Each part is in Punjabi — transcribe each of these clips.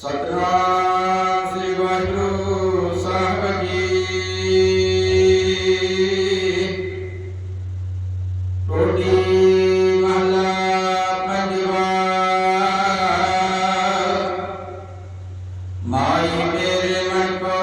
ਸਤਨਾਮ ਸ੍ਰੀ ਵਾਹਿਗੁਰੂ ਟੋਟੀ ਮਾਈ ਮੇਰੇ ਮਨ ਕੋ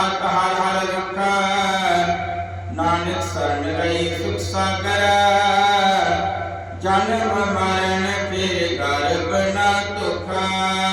ਨਾਨਕ ਹਰ ਹਰ ਜਪੈ ਨਾਨਕ ਸਰਨ ਗਈ ਸੁਖ ਸਾਗਰ ਜਨਮ ਮਰਨ ਕੇ ਗਰਬ ਨਾ ਤੁਖਾ